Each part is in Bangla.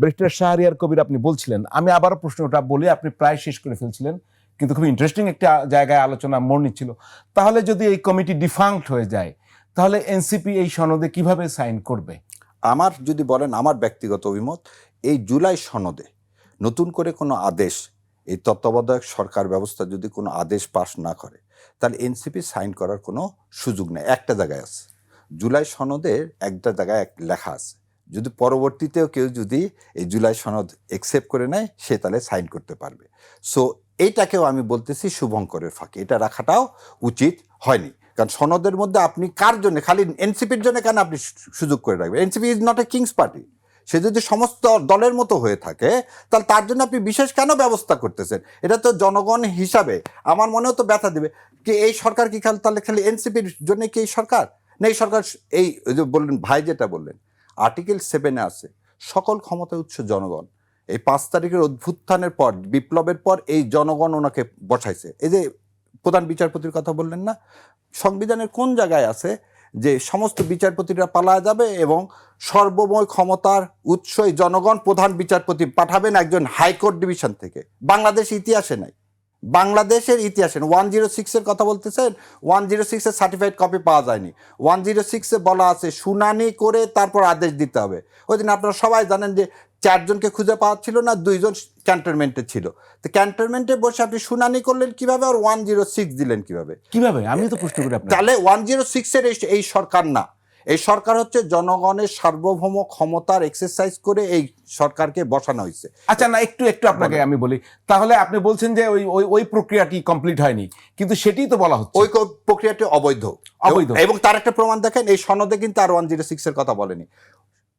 ব্যারিস্টার শাহরিয়ার কবির আপনি বলছিলেন। আমি আবারও প্রশ্নটা বলি, আপনি প্রায় শেষ করে ফেলছিলেন, কিন্তু খুব ইন্টারেস্টিং একটা জায়গায় আলোচনা মোড় নিচ্ছিল। তাহলে যদি এই কমিটি ডিফাঙ্কড হয়ে যায়, তাহলে এনসিপি এই সনদে কীভাবে সাইন করবে? আমার যদি বলেন, আমার ব্যক্তিগত অভিমত, এই জুলাই সনদে নতুন করে কোনো আদেশ, এই তত্ত্বাবধায়ক সরকার ব্যবস্থা যদি কোনো আদেশ পাশ না করে, তাহলে এনসিপি সাইন করার কোনো সুযোগ নেই। একটা জায়গায় আছে। জুলাই সনদের একটা জায়গায় এক লেখা আছে। যদি পরবর্তীতেও কেউ যদি এই জুলাই সনদ একসেপ্ট করে নেয়, সে তাহলে সাইন করতে পারবে। সো এইটাকেও আমি বলতেছি শুভঙ্করের ফাঁকে। এটা রাখাটাও উচিত হয়নি। কারণ সনদের মধ্যে আপনি কার জন্য, খালি এনসিপির জন্য কেন আপনি সুযোগ করে রাখবেন? NCP is not a king's party সে যদি সমস্ত দলের মতো হয়ে থাকে, তাহলে তার জন্য আপনি বিশেষ কেন ব্যবস্থা করতেছেন? এটা তো জনগণ হিসাবে আমার মনেও তো ব্যথা দেবে। কি এই সরকার কি খালি, তাহলে খালি এনসিপির জন্য কি এই সরকার? না, এই সরকার এই বললেন, ভাই যেটা বললেন আর্টিকেল সেভেনে আছে, সকল ক্ষমতা উৎস জনগণ। এই পাঁচ তারিখের অভ্যুত্থানের পর, বিপ্লবের পর এই জনগণ ওনাকে বসাইছে। এই যে প্রধান বিচারপতির কথা বললেন না, সংবিধানের কোন জায়গায় আছে যে সমস্ত বিচারপতিরা পালায় যাবে এবং সর্বময় ক্ষমতার উৎসই জনগণ প্রধান বিচারপতি পাঠাবেন একজন হাইকোর্ট ডিভিশন থেকে? বাংলাদেশ ইতিহাসে নাই। বাংলাদেশের ইতিহাসে ওয়ান জিরো সিক্সের কথা বলতেছেন ওয়ান জিরো সিক্সের সার্টিফাইড কপি পাওয়া যায়নি। ওয়ান জিরো সিক্সে বলা আছে শুনানি করে তারপর আদেশ দিতে হবে। ওই দিন আপনারা সবাই জানেন যে চারজনকে খুঁজে পাওয়া ছিল না দুইজন ক্যান্টনমেন্টে ছিল। তো ক্যান্টনমেন্টে বসে আপনি শুনানি করলেন কীভাবে আর ওয়ান জিরো সিক্স দিলেন কীভাবে? কীভাবে? আমি তো প্রশ্ন করি তাহলে ওয়ান জিরো সিক্সের এই সরকার না। এই সরকার হচ্ছে জনগণের সার্বভৌম ক্ষমতার এক্সারসাইজ করে এই সরকারকে বসানো হয়েছে। আচ্ছা না একটু একটু আপনাকে আমি বলি। তাহলে আপনি বলছেন যে ওই ওই ওই প্রক্রিয়াটি কমপ্লিট হয়নি কিন্তু সেটাই তো বলা হচ্ছে। ওই প্রক্রিয়াটি অবৈধ। অবৈধ। এবং- তার একটা প্রমাণ দেখেন এই সনদে কিন্তু আর ওয়ান জিরো সিক্স এর কথা বলেনি।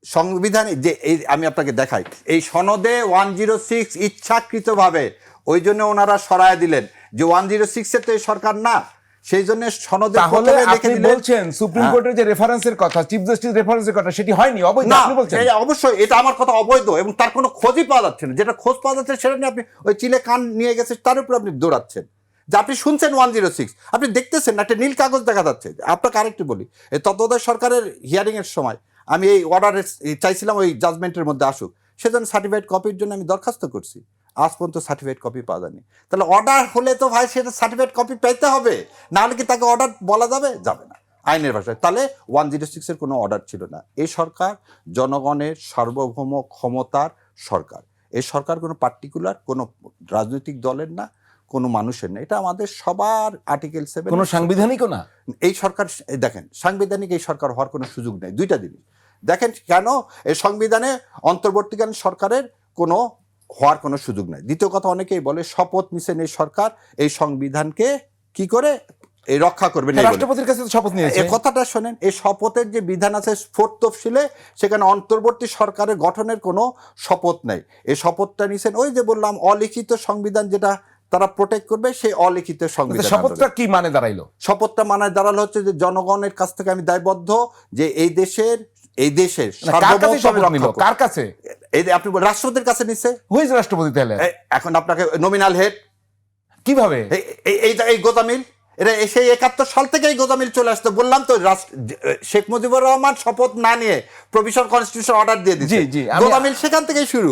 সংবিধানে যে এই আমি আপনাকে দেখাই এই সনদে ওয়ান জিরো সিক্স ইচ্ছাকৃতভাবে ওই জন্য ওনারা সরায় দিলেন যে ওয়ান জিরো সিক্স এর তো এই সরকার না সেই জন্য সনদে তাহলে আপনি বলছেন সুপ্রিম হ্যাঁ। কোর্টের যে রেফারেন্সের কথা চিফ জাস্টিস রেফারেন্সের কথা সেটি হয়নি অবৈধ আপনি বলছেন। অবশ্যই এটা আমার কথা অবৈধ এবং তার কোনো খোঁজই পাওয়া যাচ্ছে না। যেটা খোঁজ পাওয়া যাচ্ছে সেটা নিয়ে আপনি ওই চিলে কান নিয়ে গেছে তার উপর আপনি দৌড়াচ্ছেন। যে আপনি শুনছেন ওয়ান জিরো সিক্স আপনি দেখতেছেন একটা নীল কাগজ দেখা যাচ্ছে। আপনাকে আরেকটু বলি এই তত্ত্বাবধায়ক সরকারের হিয়ারিং এর সময় আমি এই অর্ডার চাইছিলাম ওই জাজমেন্টের মধ্যে আসুক সেজন্য সার্টিফাইড কপির জন্য আমি দরখাস্ত করছি। আজ পর্যন্ত সার্টিফাইড কপি পাওয়া যায়নি। তাহলে অর্ডার হলে তো ভাই সেটা সার্টিফিকেট কপি পেতে হবে না হলে কি তাকে অর্ডার বলা যাবে? যাবে না। আইনের ভাষায়। তাহলে ওয়ান জিরো সিক্সের কোনো অর্ডার ছিল না। এই সরকার জনগণের সার্বভৌম ক্ষমতার সরকার। এই সরকার কোনো পার্টিকুলার কোনো রাজনৈতিক দলের না কোনো মানুষের না। এটা আমাদের সবার আর্টিকেল সেভেন কোনো সাংবিধানিকও না? এই সরকার দেখেন সাংবিধানিক এই সরকার হওয়ার কোনো সুযোগ নেই। দুইটা জিনিস। দেখেন কেন এই সংবিধানে অন্তর্বর্তীকালীন সরকারের কোনো হওয়ার কোনো সুযোগ নেই। দ্বিতীয় কথা অনেকেই বলে শপথ নিছেন এই সরকার এই সংবিধানকে কি করে? এই রক্ষা করবেন রাষ্ট্রপতির কাছে শপথ নিয়েছে। এই কথাটা শোনেন এই শপথের যে বিধান আছে ফোর্থ তফসিলে সেখানে অন্তর্বর্তী সরকারের গঠনের কোনো শপথ নেই। এই শপথটা নিছেন ওই যে বললাম অলিখিত সংবিধান যেটা তারা প্রোটেক্ট করবে সেই অলিখিত সংবিধান আচ্ছা, শপথটা কি মানে দাঁড়াইলো? শপথটা মানে দাঁড়াল হচ্ছে যে জনগণের কাছ থেকে আমি দায়বদ্ধ যে এই দেশের এই দেশের কার কাছে? এই আপনি রাষ্ট্রপতির কাছে নিচ্ছে? হুইজ রাষ্ট্রপতি তাহলে? এখন আপনাকে নমিনাল হেড কীভাবে? এই এই এই গোদামিল এটা সেই একাত্তর সাল থেকে এই গোদামিল চলে আসতে বললাম তো শেখ মুজিবুর রহমান শপথ না নিয়ে প্রভিশন কনস্টিটিউশন অর্ডার দিয়ে দিচ্ছে। গোদামিল সেখান থেকেই শুরু।